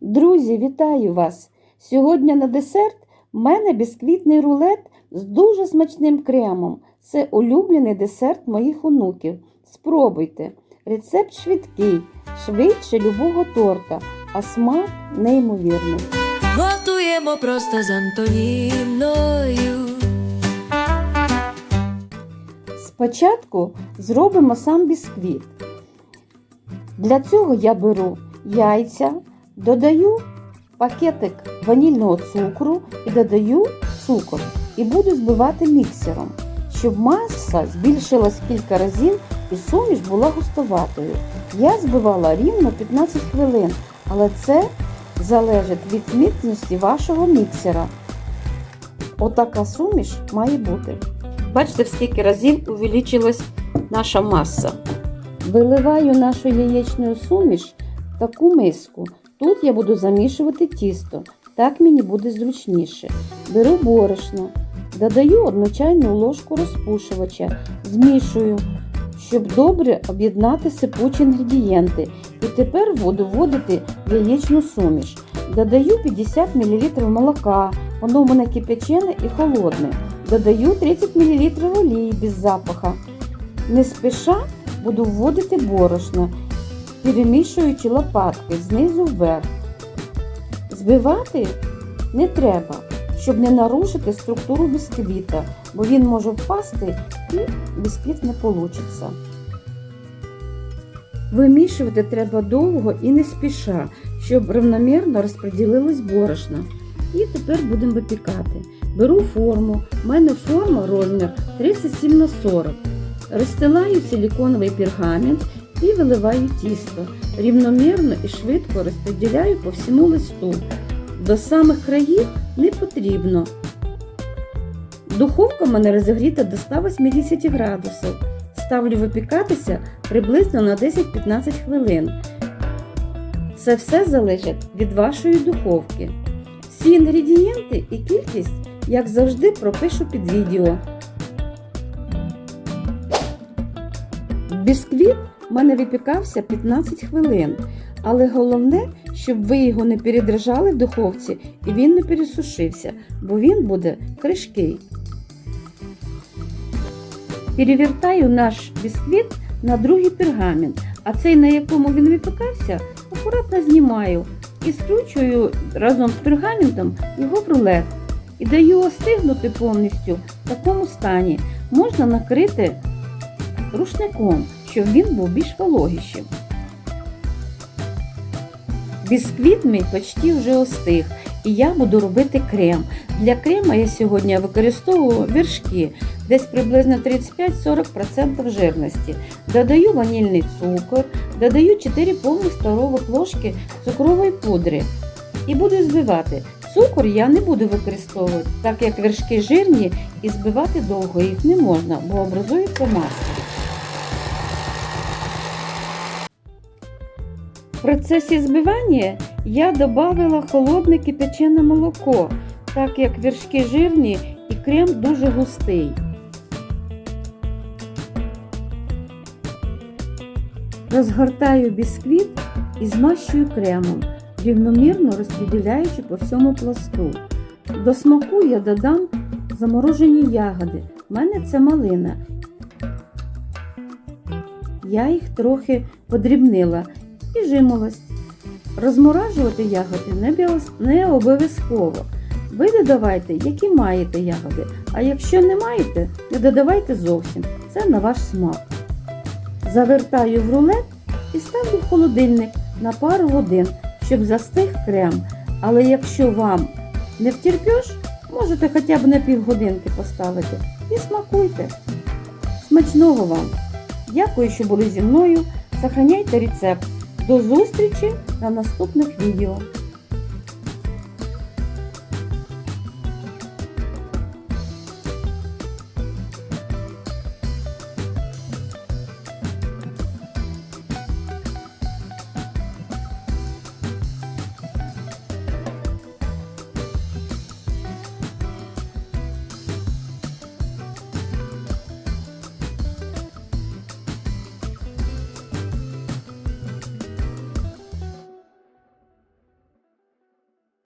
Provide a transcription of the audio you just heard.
Друзі, вітаю вас! Сьогодні на десерт в мене бісквітний рулет з дуже смачним кремом. Це улюблений десерт моїх онуків. Спробуйте. Рецепт швидкий, швидше любого торта, а смак неймовірний. Готуємо просто з Антоніною. Спочатку зробимо сам бісквіт. Для цього я беру яйця, додаю пакетик ванільного цукру і додаю цукор. І буду збивати міксером, щоб маса збільшилась кілька разів і суміш була густоватою. Я збивала рівно 15 хвилин, але це залежить від міцності вашого міксера. Отака суміш має бути. Бачите, в скільки разів увеличилась наша маса. Виливаю нашу яєчну суміш в таку миску. Тут я буду замішувати тісто. Так мені буде зручніше. Беру борошно, додаю одну чайну ложку розпушувача, змішую, щоб добре об'єднати сипучі інгредієнти. І тепер буду вводити в яєчну суміш. Додаю 50 мл молока, воно у мене кипячене і холодне. Додаю 30 мл олії без запаха. Не спіша буду вводити борошно, перемішуючи лопатки знизу вверх. Збивати не треба, щоб не нарушити структуру бісквіта, бо він може впасти і бісквіт не вийде. Вимішувати треба довго і не спіша, щоб рівномірно розподілилось борошно. І тепер будемо випікати. Беру форму, у мене форма розмір 37 на 40. Розстилаю силіконовий пергамент і виливаю тісто. Рівномірно і швидко розподіляю по всьому листу. До самих країв не потрібно. Духовка в мене розігріта до 180 градусів. Ставлю випікатися приблизно на 10-15 хвилин. Це все залежить від вашої духовки. Всі інгредієнти і кількість, як завжди, пропишу під відео. Бісквіт в мене випікався 15 хвилин, але головне, щоб ви його не передержали в духовці і він не пересушився, бо він буде кришкий. Перевертаю наш бісквіт на другий пергамент, а цей, на якому він випікався, акуратно знімаю і скручую разом з пергаментом його в рулет. І даю остигнути повністю в такому стані. Можна накрити рушником, щоб він був більш вологішим. Бісквіт мій почти вже остиг, і я буду робити крем. Для крема я сьогодні використовую вершки, десь приблизно 35-40% жирності. Додаю ванільний цукор, додаю 4 повних столових ложки цукрової пудри і буду збивати. Цукор я не буду використовувати, так як вершки жирні і збивати довго їх не можна, бо образується масло. В процесі збивання я додала холодне кипячене молоко, так як вершки жирні і крем дуже густий. Розгортаю бісквіт і змащую кремом, рівномірно розподіляючи по всьому пласту. До смаку я додам заморожені ягоди. У мене це малина. Я їх трохи подрібнила і жимолость. Розморажувати ягоди не обов'язково. Ви додавайте, які маєте ягоди, а якщо не маєте, не додавайте зовсім. Це на ваш смак. Завертаю в рулет і ставлю в холодильник на пару годин, щоб застиг крем. Але якщо вам не втерпеш, можете хоча б на півгодинки поставити і смакуйте. Смачного вам! Дякую, що були зі мною. Сохраняйте рецепт. До зустрічі на наступних відео.